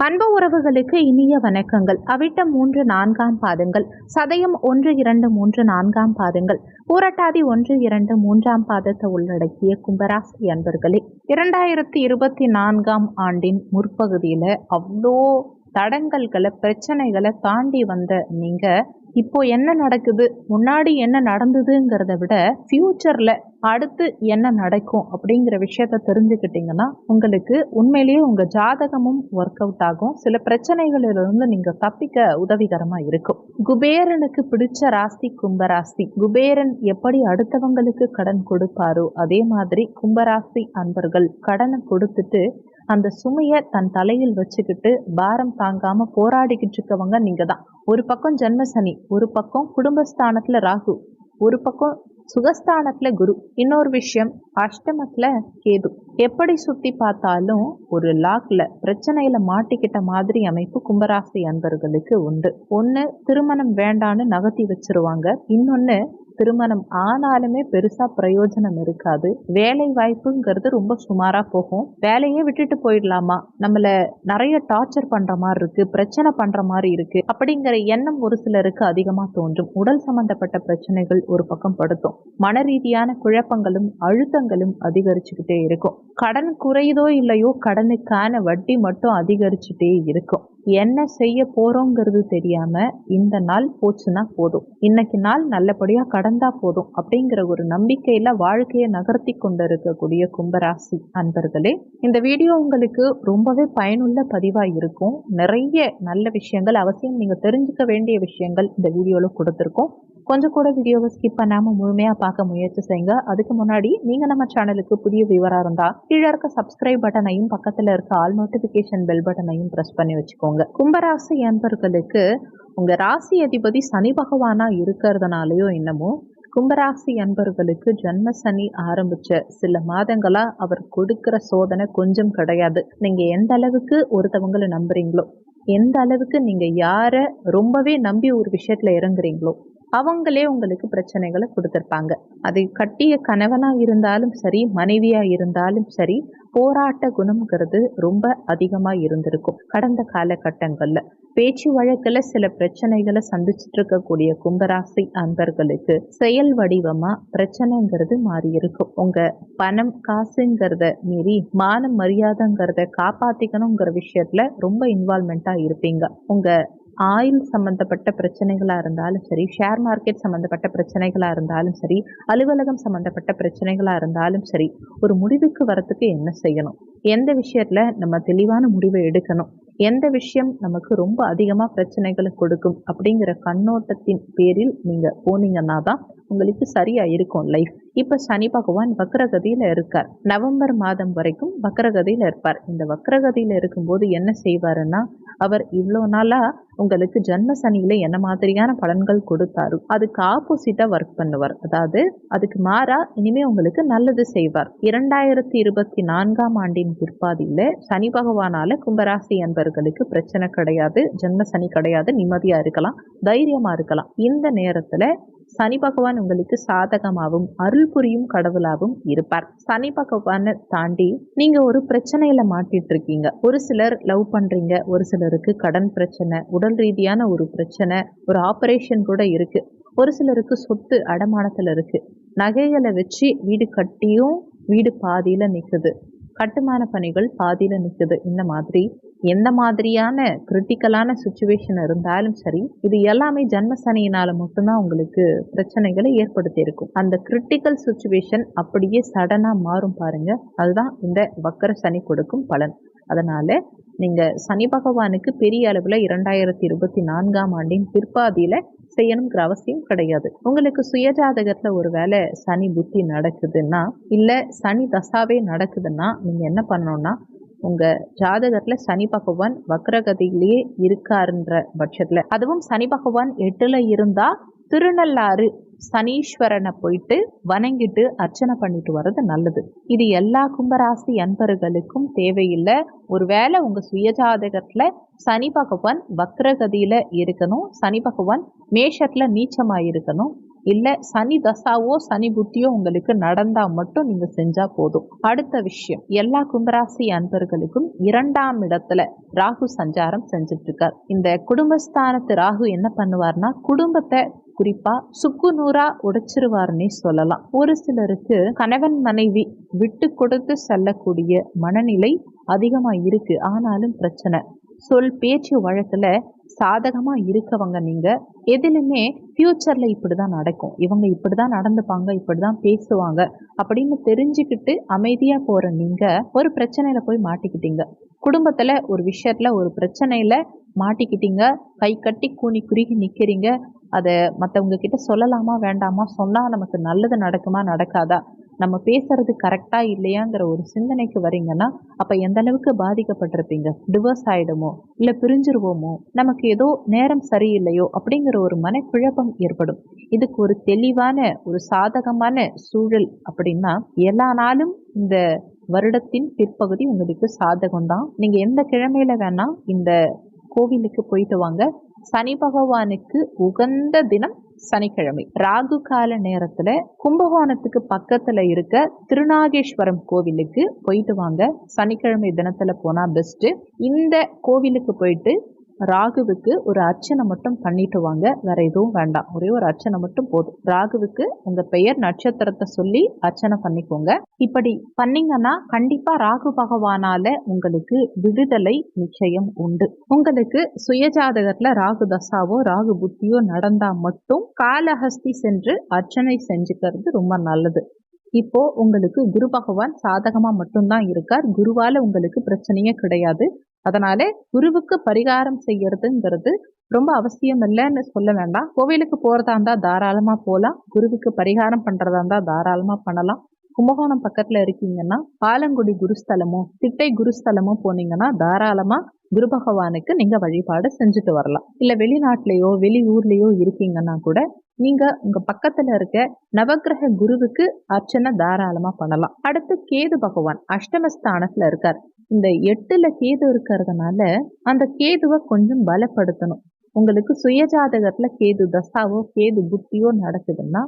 அன்பு உறவுகளுக்கு இனிய வணக்கங்கள். அவிட்டம் மூன்று நான்காம் பாதங்கள். சதயம் ஒன்று இரண்டு மூன்று நான்காம் பாதங்கள். பூரட்டாதி ஒன்று இரண்டு மூன்றாம் பாதத்தை உள்ளடக்கிய கும்பராசி அன்பர்களே இரண்டாயிரத்தி இருபத்தி நான்காம் ஆண்டின் முற்பகுதியில் அவ்வளோ தடங்கல்களை பிரச்சனைகளை தாண்டி வந்த நீங்கள் இப்போ என்ன நடக்குது? முன்னாடி என்ன நடந்ததுங்கிறத விட ஃப்யூச்சரில் அடுத்து என்ன நடக்கும் அப்படிங்கிற விஷயத்த தெரிஞ்சுக்கிட்டிங்கன்னா உங்களுக்கு உண்மையிலேயே உங்கள் ஜாதகமும் ஒர்க் அவுட் ஆகும். சில பிரச்சனைகளிலிருந்து நீங்கள் தப்பிக்க உதவிகரமாக இருக்கும். குபேரனுக்கு பிடிச்ச ராசி கும்பராசி. குபேரன் எப்படி அடுத்தவங்களுக்கு கடன் கொடுப்பாரோ அதே மாதிரி கும்பராசி அன்பர்கள் கடனை கொடுத்துட்டு அந்த சுமையை தன் தலையில் வச்சுக்கிட்டு பாரம் தாங்காம போராடிக்கிட்டு இருக்கவங்க நீங்க தான் ஒரு பக்கம் ஜென்மசனி ஒரு பக்கம் குடும்பஸ்தானத்துல ராகு ஒரு பக்கம் சுகஸ்தானத்தில் குரு. இன்னொரு விஷயம் அஷ்டமத்தில் கேது. எப்படி சுற்றி பார்த்தாலும் ஒரு லாக்ல பிரச்சனையில் மாட்டிக்கிட்ட மாதிரி அமைப்பு கும்பராசி அன்பர்களுக்கு உண்டு. ஒன்று திருமணம் வேண்டான்னு நகர்த்தி வச்சிருவாங்க. இன்னொன்று திருமணம் ஆனாலுமே பெருசா பிரயோஜனம் இருக்காது. வேலை வாய்ப்புங்கிறது ரொம்ப சுமாரா போகும். வேலையே விட்டுட்டு போயிடலாமா? நம்மள நிறைய டார்ச்சர் பண்ற மாதிரி இருக்கு பிரச்சனை பண்ற மாதிரி இருக்கு. அப்படிங்கிற எண்ணம் ஒரு சிலருக்கு அதிகமா தோன்றும். உடல் சம்பந்தப்பட்ட பிரச்சனைகள் ஒரு பக்கம் படுத்தும். மன ரீதியான குழப்பங்களும் அழுத்தங்களும் அதிகரிச்சுக்கிட்டே இருக்கும். கடன் குறையுதோ இல்லையோ கடனுக்கான வட்டி மட்டும் அதிகரிச்சுட்டே இருக்கும். என்ன செய்ய போறோங்கிறது தெரியாம இந்த நாள் போச்சுன்னா போதும். இன்னைக்கு நாள் நல்லபடியா கடன் கடந்தா போதும் அப்படிங்கிற ஒரு நம்பிக்கையில வாழ்க்கையை நகர்த்தி கொண்டு இருக்கக்கூடிய கும்பராசி அன்பர்களே இந்த வீடியோ உங்களுக்கு ரொம்பவே பயனுள்ள பதிவா இருக்கும். நிறைய நல்ல விஷயங்கள் அவசியம் நீங்க தெரிஞ்சுக்க வேண்டிய விஷயங்கள் இந்த வீடியோல கொடுத்துருக்கோம். கொஞ்சம் கூட வீடியோவை ஸ்கிப் பண்ணாமல் முழுமையாக பார்க்க முயற்சி செய்யுங்க. அதுக்கு முன்னாடி நீங்கள் நம்ம சேனலுக்கு புதிய விவராக இருந்தால் கீழே இருக்க சப்ஸ்கிரைப் பட்டனையும் பக்கத்தில் இருக்க ஆல் நோட்டிஃபிகேஷன் பெல் பட்டனையும் ப்ரெஸ் பண்ணி வச்சுக்கோங்க. கும்பராசி என்பர்களுக்கு உங்கள் ராசி அதிபதி சனி பகவானாக இருக்கிறதுனாலையோ என்னமோ கும்பராசி அன்பர்களுக்கு ஜன்ம சனி ஆரம்பிச்ச சில மாதங்களா அவர் கொடுக்கிற சோதனை கொஞ்சம் கிடையாது. நீங்க எந்த அளவுக்கு ஒருத்தவங்களை நம்புறீங்களோ எந்த அளவுக்கு நீங்க யாரை ரொம்பவே நம்பி ஒரு விஷயத்துல இறங்குறீங்களோ அவங்களே உங்களுக்கு பிரச்சனைகளை கொடுத்துருப்பாங்க. அது கட்டிய கணவனாக இருந்தாலும் சரி மனைவியாக இருந்தாலும் சரி போராட்ட குணம்ங்கிறது ரொம்ப அதிகமாக இருந்திருக்கும். கடந்த காலகட்டங்களில் பேச்சு வழக்கில் சில பிரச்சனைகளை சந்திச்சுட்டு இருக்கக்கூடிய கும்பராசி அன்பர்களுக்கு செயல் வடிவமாக பிரச்சனைங்கிறது மாறி இருக்கும் உங்கள் பணம் காசுங்கிறத மீறி மான மரியாதைங்கிறத காப்பாற்றிக்கணுங்கிற விஷயத்தில் ரொம்ப இன்வால்மெண்டா இருப்பீங்க. உங்கள் ஆயில் சம்மந்தப்பட்ட பிரச்சனைகளாக இருந்தாலும் சரி ஷேர் மார்க்கெட் சம்மந்தப்பட்ட பிரச்சனைகளாக இருந்தாலும் சரி அலுவலகம் சம்மந்தப்பட்ட பிரச்சனைகளாக இருந்தாலும் சரி ஒரு முடிவுக்கு வரத்துக்கு என்ன செய்யணும்? எந்த விஷயத்தில் நம்ம தெளிவான முடிவை எடுக்கணும்? எந்த விஷயம் நமக்கு ரொம்ப அதிகமாக பிரச்சனைகளை கொடுக்கும் அப்படிங்கிற கண்ணோட்டத்தின் பேரில் நீங்கள் போனீங்கன்னா தான் உங்களுக்கு சரியாக இருக்கும் லைஃப் இப்போ சனி பகவான் வக்ரகதியில் இருக்கார். நவம்பர் மாதம் வரைக்கும் வக்ரகதியில் இருப்பார். இந்த வக்ரகதியில் இருக்கும்போது என்ன செய்வாருன்னா அவர் இவ்வளோ நாளாக உங்களுக்கு ஜென்ம சனியில் என்ன மாதிரியான பலன்கள் கொடுத்தாரு? அதுக்கு ஆப்போசிட்டாக ஒர்க் பண்ணுவார். அதாவது அதுக்கு மாறா இனிமே உங்களுக்கு நல்லது செய்வார். இரண்டாயிரத்தி இருபத்தி நான்காம் ஆண்டின் பிற்பாதியில் சனி பகவானால கும்பராசி என்பர்களுக்கு பிரச்சனை கிடையாது. ஜென்ம சனி கிடையாது. நிம்மதியாக இருக்கலாம். தைரியமாக இருக்கலாம். இந்த நேரத்தில் சனி பகவான் உங்களுக்கு சாதகமாகவும் அருள் புரியும் கடவுளாகவும் இருப்பார். சனி பகவானை தாண்டி நீங்க ஒரு பிரச்சனையில மாட்டிட்டு இருக்கீங்க ஒரு சிலர் லவ் பண்றீங்க. ஒரு சிலருக்கு கடன் பிரச்சனை உடல் ரீதியான ஒரு பிரச்சனை ஒரு ஆபரேஷன் கூட இருக்கு. ஒரு சிலருக்கு சொத்து அடமானத்துல இருக்கு. நகைகளை வச்சு வீடு கட்டியும் வீடு பாதியில நிக்குது. கட்டுமான பணிகள் பாதியில் நிற்குது இந்த மாதிரி எந்த மாதிரியான கிரிட்டிக்கலான சுச்சுவேஷன் இருந்தாலும் சரி இது எல்லாமே ஜன்மசனியினால மட்டும்தான் உங்களுக்கு பிரச்சனைகளை ஏற்படுத்தி இருக்கும். அந்த கிரிட்டிக்கல் சுச்சுவேஷன் அப்படியே சடனா மாறும் பாருங்க. அதுதான் இந்த வக்கர சனி கொடுக்கும் பலன். அதனால நீங்க சனி பகவானுக்கு பெரிய அளவில் இரண்டாயிரத்தி இருபத்தி நான்காம் ஆண்டின் பிற்பாதியில செய்யணுங்கிற அவசியம் கிடையாது. உங்களுக்கு சுயஜாதகத்துல ஒரு வேலை சனி புத்தி நடக்குதுன்னா இல்ல சனி தசாவே நடக்குதுன்னா நீங்க என்ன பண்ணணும்னா உங்கள் ஜாதகத்தில் சனி பகவான் வக்ரகதியிலேயே இருக்காருன்ற பட்சத்தில் அதுவும் சனி பகவான் எட்டில் இருந்தால் திருநள்ளாறு சனீஸ்வரனை போயிட்டு வணங்கிட்டு அர்ச்சனை பண்ணிட்டு வர்றது நல்லது. இது எல்லா கும்பராசி அன்பர்களுக்கும் தேவையில்லை. ஒருவேளை உங்கள் சுயஜாதகத்தில் சனி பகவான் வக்ரகதியில் இருக்கணும் சனி பகவான் மேஷத்தில் நீச்சமாக இருக்கணும் இல்லை சனி தசாவோ சனி புத்தியோ உங்களுக்கு நடந்தா மட்டும் நீங்க செஞ்சா போதும். அடுத்த விஷயம் எல்லா கும்பராசி அன்பர்களுக்கும் இரண்டாம் இடத்துல ராகு சஞ்சாரம் செஞ்சுட்டு இருக்கார் இந்த குடும்பஸ்தானத்து ராகு என்ன பண்ணுவார்னா குடும்பத்தை குறிப்பா சுக்குநூறா உடைச்சிருவாருன்னே சொல்லலாம். ஒரு சிலருக்கு கணவன் மனைவி விட்டு கொடுத்து செல்லக்கூடிய மனநிலை அதிகமா இருக்கு. ஆனாலும் பிரச்சனை. சொல் பேச்சு வழக்குல சாதகமா இருக்கவங்க நீங்க. எதிலுமே இப்படி இப்படிதான் நடக்கும். இவங்க இப்படிதான் நடந்துப்பாங்க இப்படிதான் பேசுவாங்க அப்படின்னு தெரிஞ்சுக்கிட்டு அமைதியா போற நீங்க ஒரு பிரச்சனையில போய் மாட்டிக்கிட்டீங்க. குடும்பத்துல ஒரு விஷயத்துல ஒரு பிரச்சனையில மாட்டிக்கிட்டீங்க. கை கட்டி கூனி குறுகி நிக்கிறீங்க. அதை மற்றவங்க கிட்ட சொல்லலாமா வேண்டாமா சொன்னால் நமக்கு நல்லது நடக்குமா நடக்காதா? நம்ம பேசுறது கரெக்டாக இல்லையாங்கிற ஒரு சிந்தனைக்கு வரீங்கன்னா அப்போ எந்த அளவுக்கு பாதிக்கப்பட்டிருப்பீங்க? டிவோர்ஸ் ஆகிடுமோ இல்லை பிரிஞ்சிருவோமோ? நமக்கு ஏதோ நேரம் சரியில்லையோ? அப்படிங்கிற ஒரு மனக்குழப்பம் ஏற்படும். இதுக்கு ஒரு தெளிவான ஒரு சாதகமான சூழல் அப்படின்னா எல்லா நாளும் இந்த வருடத்தின் பிற்பகுதி உங்களுக்கு சாதகம் தான் நீங்கள் எந்த கிழமையில வேணா இந்த கோவிலுக்கு போயிட்டு வாங்க. சனி பகவானுக்கு உகந்த தினம் சனிக்கிழமை. ராகு கால நேரத்துல கும்பகோணத்துக்கு பக்கத்துல இருக்க திருநாகேஸ்வரம் கோவிலுக்கு போயிட்டு வாங்க. சனிக்கிழமை தினத்துல போனா பெஸ்ட் இந்த கோவிலுக்கு போயிட்டு ராகுவுக்கு ஒரு அர்ச்சனை மட்டும் பண்ணிட்டு வாங்க. வேற எதுவும் வேண்டாம். ஒரே ஒரு அர்ச்சனை மட்டும் போதும். ராகுவுக்கு உங்க பெயர் நட்சத்திரத்தை சொல்லி அர்ச்சனை பண்ணிக்கோங்க. இப்படி பண்ணீங்கன்னா கண்டிப்பா ராகு பகவானால உங்களுக்கு விடுதலை நிச்சயம் உண்டு. உங்களுக்கு சுயஜாதகத்துல ராகு தசாவோ ராகு புத்தியோ நடந்தா மட்டும் காலஹஸ்தி சென்று அர்ச்சனை செஞ்சுக்கிறது ரொம்ப நல்லது. இப்போ உங்களுக்கு குரு பகவான் சாதகமா மட்டும்தான் இருக்கார். குருவால உங்களுக்கு பிரச்சனையே கிடையாது. அதனால குருவுக்கு பரிகாரம் செய்யறதுங்கிறது ரொம்ப அவசியம் இல்லைன்னு சொல்ல வேண்டாம். கோவிலுக்கு போகிறதா இருந்தால் தாராளமாக போகலாம் குருவுக்கு பரிகாரம் பண்ணுறதா இருந்தால் தாராளமாக பண்ணலாம். கும்பகோணம் பக்கத்தில் இருக்கீங்கன்னா பாலங்குடி குருஸ்தலமோ திட்டை குருஸ்தலமும் போனீங்கன்னா தாராளமாக குரு பகவானுக்கு நீங்கள் வழிபாடு செஞ்சுட்டு வரலாம். இல்லை வெளிநாட்டிலேயோ வெளி ஊர்லேயோ இருக்கீங்கன்னா கூட நீங்கள் உங்கள் பக்கத்தில் இருக்க நவகிரக குருவுக்கு அர்ச்சனை தாராளமாக பண்ணலாம். அடுத்து கேது பகவான் அஷ்டமஸ்தானத்தில் இருக்கார். இந்த எட்டுல கேது இருக்கிறதுனால அந்த கேதுவை கொஞ்சம் பலப்படுத்தணும். உங்களுக்கு சுயஜாதகத்துல கேது தசாவோ கேது புத்தியோ நடக்குதுன்னா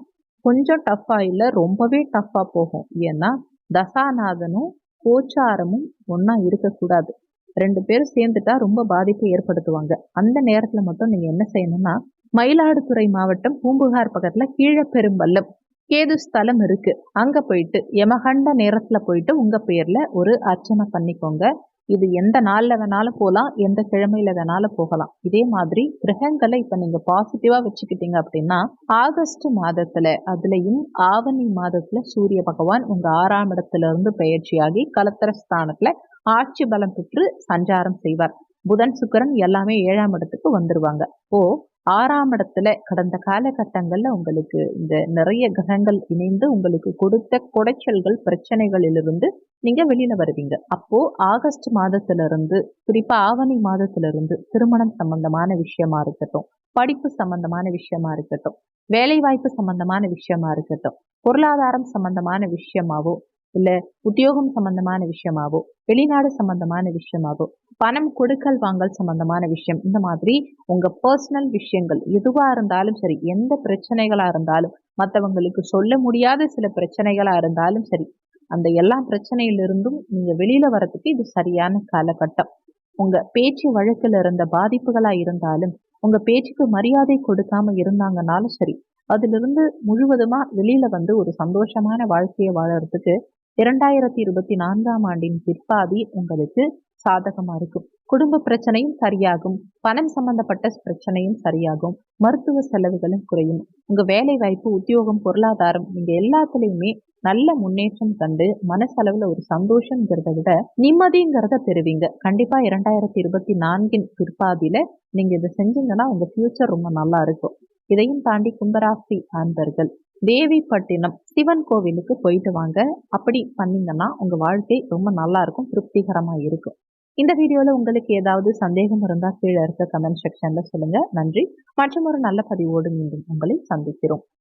கொஞ்சம் டஃப்பா இல்லை ரொம்பவே டஃப்பா போகும். ஏன்னா தசாநாதனும் கோச்சாரமும் ஒன்றா இருக்கக்கூடாது. ரெண்டு பேரும் சேர்ந்துட்டா ரொம்ப பாதிப்பை ஏற்படுத்துவாங்க. அந்த நேரத்தில் மட்டும் நீங்கள் என்ன செய்யணும்னா மயிலாடுதுறை மாவட்டம் பூம்புகார் பக்கத்தில் கீழப்பெரும்பள்ளம் கேது ஸ்தலம் இருக்கு? அங்க போயிட்டு யமகண்ட நேரத்துல போயிட்டு உங்க பேர்ல ஒரு அர்ச்சனை பண்ணிக்கோங்க. இது எந்த நாள்ல வேணாலும் போகலாம் எந்த கிழமையில வேணாலும் போகலாம். இதே மாதிரி கிரகங்களை இப்ப நீங்க பாசிட்டிவா வச்சுக்கிட்டீங்க அப்படின்னா ஆகஸ்ட் மாதத்துல அதுலயும் ஆவணி மாதத்துல சூரிய பகவான் உங்க ஆறாம் இடத்துல இருந்து பயிற்சியாகி கலத்தர ஸ்தானத்துல ஆட்சி பலம் பெற்று சஞ்சாரம் செய்வார். புதன் சுக்கரன் எல்லாமே ஏழாம் இடத்துக்கு வந்துருவாங்க. ஓ ஆறாம் இடத்துல கடந்த காலகட்டங்கள்ல உங்களுக்கு இந்த நிறைய கிரகங்கள் இணைந்து உங்களுக்கு கொடுத்த குடைச்சல்கள் பிரச்சனைகளிலிருந்து நீங்க வெளியில வருவீங்க. அப்போ ஆகஸ்ட் மாதத்துல இருந்து குறிப்பா ஆவணி மாதத்துல இருந்து திருமணம் சம்பந்தமான விஷயமா இருக்கட்டும் படிப்பு சம்பந்தமான விஷயமா இருக்கட்டும் வேலைவாய்ப்பு சம்பந்தமான விஷயமா இருக்கட்டும் பொருளாதாரம் சம்பந்தமான விஷயமாவோ இல்ல உத்தியோகம் சம்பந்தமான விஷயமாவோ வெளிநாடு சம்பந்தமான விஷயமாவோ பணம் கொடுக்கல் வாங்கல் சம்பந்தமான விஷயம் இந்த மாதிரி உங்க பர்சனல் விஷயங்கள் எதுவா இருந்தாலும் சரி எந்த பிரச்சனைகளா இருந்தாலும் மற்றவங்களுக்கு சொல்ல முடியாத சில பிரச்சனைகளா இருந்தாலும் சரி அந்த எல்லா பிரச்சனையிலிருந்தும் நீங்க வெளியில வரதுக்கு இது சரியான காலகட்டம். உங்க பேச்சு வழக்கில் இருந்த பாதிப்புகளா இருந்தாலும் உங்க பேச்சுக்கு மரியாதை கொடுக்காம இருந்தாங்கனாலும் சரி அதிலிருந்து முழுவதுமா வெளியில வந்து ஒரு சந்தோஷமான வாழ்க்கையை வாழறதுக்கு இரண்டாயிரத்தி இருபத்தி நான்காம் ஆண்டின் பிற்பாதி உங்களுக்கு சாதகமா இருக்கும். குடும்ப பிரச்சனையும் சரியாகும். பணம் சம்பந்தப்பட்ட பிரச்சனையும் சரியாகும். மருத்துவ செலவுகளும் குறையும். உங்க வேலை வாய்ப்பு உத்தியோகம் பொருளாதாரம் நீங்க எல்லாத்துலயுமே நல்ல முன்னேற்றம் கண்டு மனசளவுல ஒரு சந்தோஷங்கிறத விட நிம்மதிங்கிறத பெறுவீங்க. கண்டிப்பா இரண்டாயிரத்தி இருபத்தி நான்கின் பிற்பாதியில நீங்க இதை செஞ்சீங்கன்னா உங்க ஃபியூச்சர் ரொம்ப நல்லா இருக்கும். இதையும் தாண்டி கும்பராசி அன்பர்கள் தேவிப்பட்டினம் சிவன் கோவிலுக்கு போயிட்டு வாங்க. அப்படி பண்ணீங்கன்னா உங்க வாழ்க்கை ரொம்ப நல்லா இருக்கும் திருப்திகரமா இருக்கும். இந்த வீடியோவில் உங்களுக்கு ஏதாவது சந்தேகம் இருந்தா கீழே இருக்க கமெண்ட் செக்ஷனில் சொல்லுங்க. நன்றி. மற்றும் ஒரு நல்ல பதிவோடு மீண்டும் உங்களை சந்திக்கிறோம்.